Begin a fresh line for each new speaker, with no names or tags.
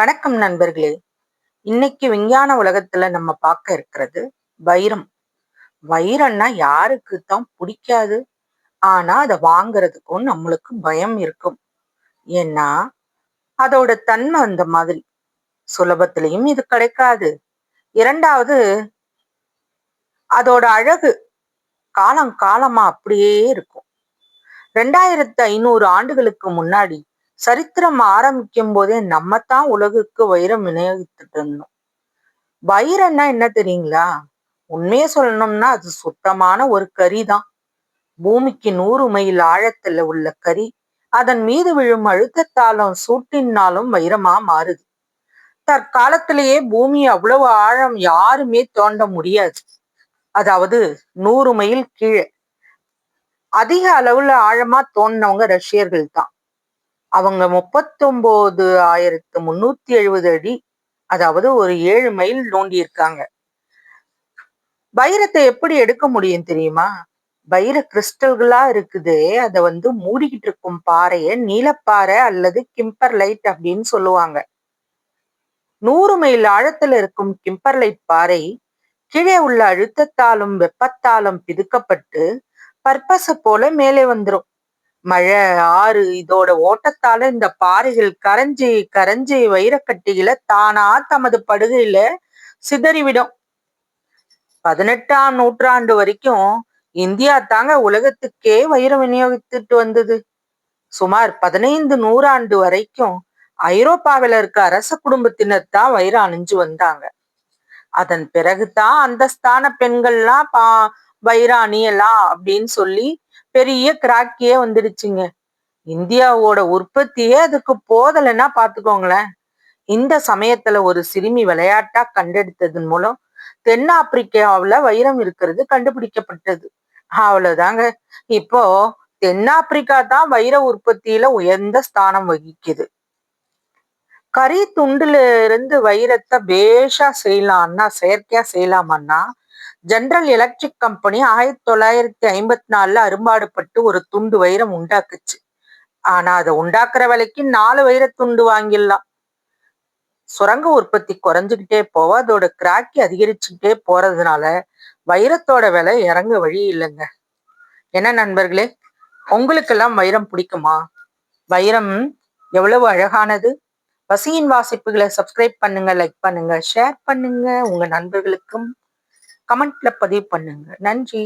வணக்கம் நண்பர்களே. இன்னைக்கு விஞ்ஞான உலகத்துல நம்ம பார்க்க இருக்கிறது வைரம். வைரம்னா யாருக்கு தான் பிடிக்காது. ஆனா அதை வாங்குறதுக்கும் நம்மளுக்கு பயம் இருக்கும். ஏன்னா அதோட தன்மை அந்த மாதிரி. சுலபத்திலையும் இது கிடைக்காது. இரண்டாவது அதோட அழகு காலம் காலமா அப்படியே இருக்கும். ரெண்டாயிரத்து ஐநூறு ஆண்டுகளுக்கு முன்னாடி சரித்திரம் ஆரம்பிக்கும் போதே நம்ம தான் உலகுக்கு வைரம் விநியோகித்துட்டு இருந்தோம் வைரம்னா என்ன தெரியுங்களா? உண்மையை சொல்லணும்னா அது சுத்தமான ஒரு கறி தான் பூமிக்கு நூறு மைல் ஆழத்துல உள்ள கறி அதன் மீது விழும் அழுத்தத்தாலும் சூட்டினாலும் வைரமா மாறுது. தற்காலத்திலேயே பூமி அவ்வளவு ஆழம் யாருமே தோண்ட முடியாது. அதாவது நூறு மைல் கீழே. அதிக அளவுல ஆழமா தோண்டினவங்க ரஷ்யர்கள் தான் அவங்க முப்பத்தொம்போது ஆயிரத்து முன்னூத்தி எழுபது அடி அதாவது ஒரு ஏழு மைல் நோண்டி இருக்காங்க. வைரத்தை எப்படி எடுக்க முடியும் தெரியுமா? வைர கிறிஸ்டல்களா இருக்குது அதை வந்து மூடிக்கிட்டு இருக்கும் பாறையை நீலப்பாறை அல்லது கிம்பர் லைட் அப்படின்னு சொல்லுவாங்க. நூறு மைல் ஆழத்துல இருக்கும் கிம்பர் லைட் பாறை கீழே உள்ள அழுத்தத்தாலும் வெப்பத்தாலும் பிதுக்கப்பட்டு பர்பஸ போல மேலே வந்துரும். மழை ஆறு இதோட ஓட்டத்தால இந்த பாறைகள் கரைஞ்சி கரைஞ்சி வைரக்கட்டியில தானா தமது படுகையில சிதறிவிடும். பதினெட்டாம் நூற்றாண்டு வரைக்கும் இந்தியா தாங்க உலகத்துக்கே வைரம் விநியோகித்துட்டு வந்தது. சுமார் பதினைந்து நூறாண்டு வரைக்கும் ஐரோப்பாவில இருக்க அரச குடும்பத்தினர் தான் வைரம் அணிஞ்சு வந்தாங்க. அதன் பிறகுதான் அந்தஸ்தான பெண்கள்லாம் பா வைரம் அணியலாம் அப்படின்னு சொல்லி பெரிய கிராக்கியே வந்துடுச்சுங்க. இந்தியாவோட உற்பத்தியே அதுக்கு போதலைன்னா பாத்துக்கோங்களேன் இந்த சமயத்துல ஒரு சிறுமி விளையாட்டா கண்டெடுத்ததன் மூலம் தென்னாப்பிரிக்காவுல வைரம் இருக்கிறது கண்டுபிடிக்கப்பட்டது. அவ்வளவுதாங்க. இப்போ தென்னாப்பிரிக்கா தான் வைர உற்பத்தியில உயர்ந்த ஸ்தானம் வகிக்குது. கறி துண்டுல இருந்து வைரத்தை பேஷா செய்யலாம்னா செயற்கையா செய்யலாமான்னா ஜென்ரல் எலக்ட்ரிக் கம்பெனி ஆயிரத்தி தொள்ளாயிரத்தி ஐம்பத்தி நாலுல அரும்பாடுபட்டு ஒரு துண்டு வைரம் உண்டாக்குச்சு. ஆனா அதை உண்டாக்குற விலைக்கு நாலு வைரத்துண்டு வாங்கிடலாம். சுரங்க உற்பத்தி குறைஞ்சுக்கிட்டே போவ அதோட கிராக்கி அதிகரிச்சுக்கிட்டே போறதுனால வைரத்தோட விலை இறங்க வழி இல்லைங்க. என்ன நண்பர்களே உங்களுக்கெல்லாம் வைரம் பிடிக்குமா? வைரம் எவ்வளவு அழகானது. பசியின் வாசிப்புகளை சப்ஸ்கிரைப் பண்ணுங்க லைக் பண்ணுங்க ஷேர் பண்ணுங்க. உங்க நண்பர்களுக்கும் கமெண்ட்ல பதிவு பண்ணுங்க. நன்றி.